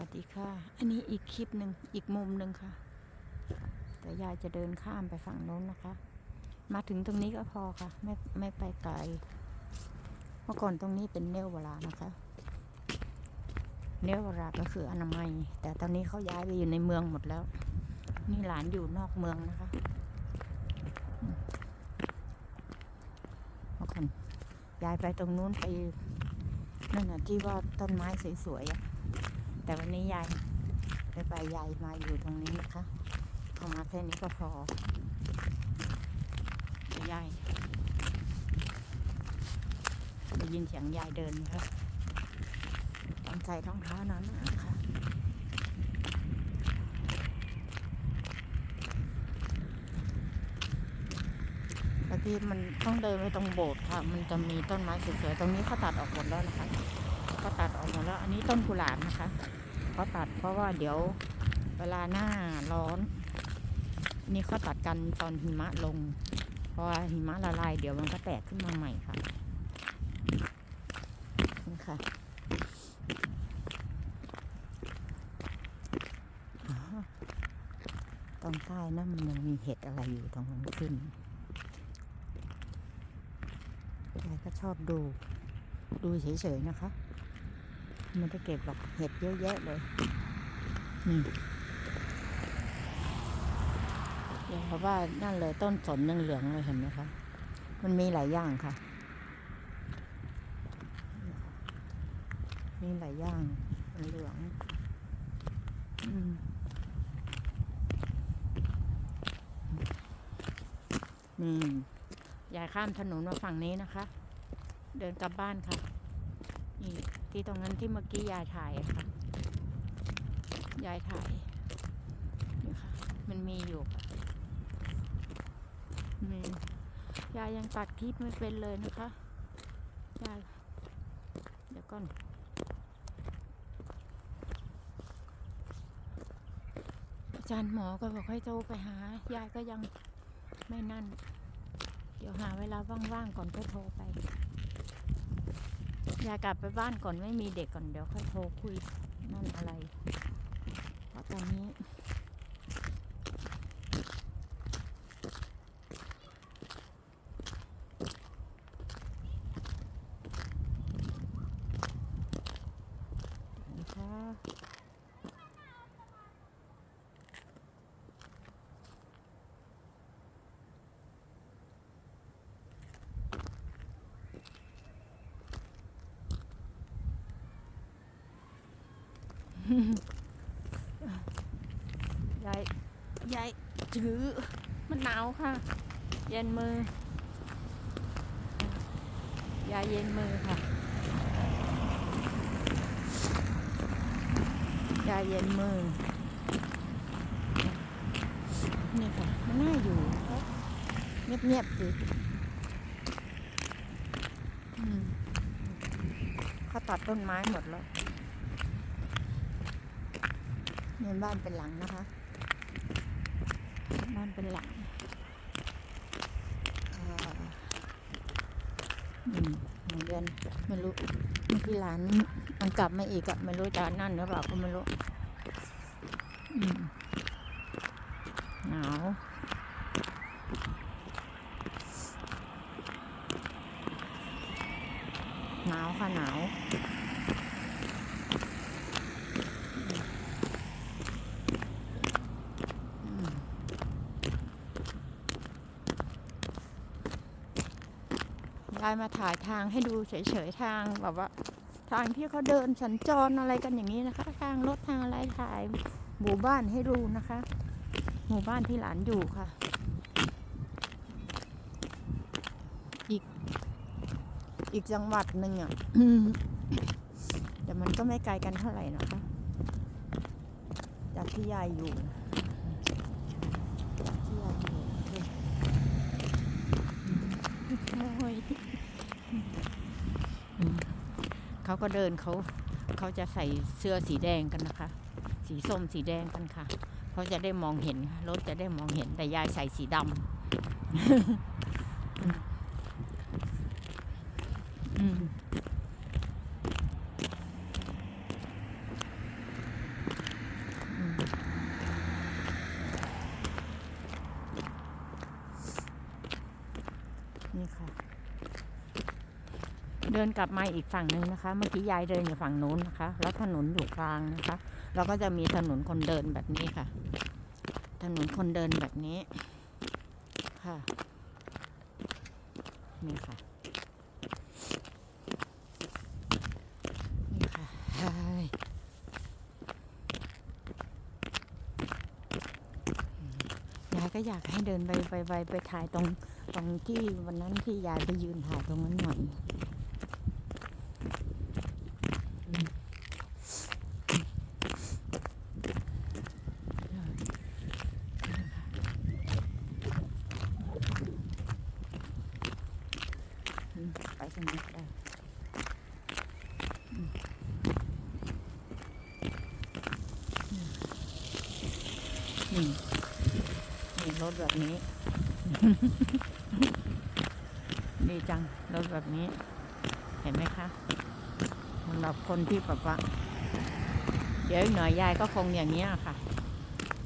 วัสดีค่ะ อันนี้อีกคลิปหนึ่งอีกมุมหนึ่งค่ะ แต่ยายจะเดินข้ามไปฝั่งโน้นนะคะ มาถึงตรงนี้ก็พอค่ะ ไม่ไม่ไปไกล เมื่อก่อนตรงนี้เป็นเนววรานะคะ เนววราก็คืออนามัย แต่ตอนนี้เขาย้ายไปอยู่ในเมืองหมดแล้ว นี่หลานอยู่นอกเมืองนะคะเมื่อก่อนย้ายไปตรงนู้นไปนั่นน่ะที่ว่าต้นไม้สวยๆอะ แต่วันนี้ยายไม่ไปยายมาอยู่ตรงนี้นะคะเข้ามาแค่นี้ก็พอยายได้ยินเสียงยายเดินไหมคะต้องใส่รองเท้าหนาๆค่ะบางทีมันต้องเดินไปตรงโบสถ์ค่ะ มันจะมีต้นไม้สวยๆ ตรงนี้เขาตัดออกหมดแล้วนะคะเขาตัดออกหมดแล้ว อันนี้ต้นกุหลาบนะคะ เขาตัดเพราะว่าเดี๋ยวเวลาหน้าร้อน นี่เขาตัดกันตอนหิมะลงพราะว่าหิมะละลายเดี๋ยวมันก็แตกขึ้นมาใหม่ค่ะนี่ค่ะอ๋อตรงใต้นั่นมันยังมีเห็ดอะไรอยู่ตรงนั้นขึ้นยายก็ชอบดู ดูเฉยๆนะคะ มันจะเก็บหรอกเห็ดเยอะแยะเลยนี่ยายเขาว่านั่นเลยต้นสนยังเหลืองเลยเห็นไหมคะ มันมีหลายอย่างค่ะ มีหลายอย่างมันเหลืองอืมนี่ยายข้ามถนนมาฝั่งนี้นะคะ เดินกลับบ้านค่ะนี่ ที่ตรงนั้นที่เมื่อกี้ยายถ่ายอะค่ะ ยายถ่ายนี่ค่ะ มันมีอยู่มียายยังตัดคลิปไม่เป็นเลยนะคะยายเดี๋ยวก่อนอาจารย์หมอก็บอกให้โทรไปหายายก็ยังไม่นั่น เดี๋ยวหาเวลาว่างๆก่อนค่อยโทรไป อยากกลับไปบ้านก่อนไม่มีเด็กก่อนเดี๋ยวค่อยโทรคุยนั่นอะไรเพราะตอนนี้ ยายยายถือมันหนาวค่ะ เย็นมือยายเย็นมือค่ะยายเย็นมือนี่ค่ะ มันน่าอยู่ครับเงียบๆดีอืมเขาตัดต้นไม้หมดแล้ว นี่บ้านเป็นหลังนะคะ บ้านเป็นหลังเอ่ออืมโรงเรียนไม่รู้เมื่อกี้หลานมันกลับมาอีกอะไม่รู้จะนั่นหรือเปล่าก็ไม่รู้อืมหนาวหนาวค่ะหนาว ยายมาถ่ายทางให้ดูเฉยๆทางแบบว่า ทางที่เขาเดินสัญจรอะไรกันอย่างนี้นะคะ ทางรถทางอะไรถ่ายหมู่บ้านให้ดูนะคะ หมู่บ้านที่หลานอยู่ค่ะ อีก อีกจังหวัดหนึ่งอะแต่มันก็ไม่ไกลกันเท่าไหร่นะคะ จากที่ยายอยู่จากที่ยายอยู่ เขาก็เดินเขาเขาจะใส่เสื้อสีแดงกันนะคะ สีส้มสีแดงกันค่ะเขาจะได้มองเห็นรถจะได้มองเห็นแต่ยายใส่สีดำนี่ค่ะ เดินกลับมาอีกฝั่งหนึ่งนะคะ เมื่อกี้ยายเดินอยู่ฝั่งนู้นนะคะ แล้วถนนอยู่กลางนะคะ เราก็จะมีถนนคนเดินแบบนี้ค่ะ ถนนคนเดินแบบนี้ค่ะนี่ค่ะนี่ค่ะยายก็อยากให้เดินไปไปไปไปถ่ายตรงตรงที่วันนั้นที่ยายไปยืนถ่ายตรงนั้นหน่อย อืมไป ตรงนี้ก็ได้นี่รถแบบนี้ ดีจัง รถแบบนี้ เห็นไหมคะสำหรับคนที่แบบว่า เดี๋ยวอีกหน่อยยายก็คงอย่างนี้ค่ะ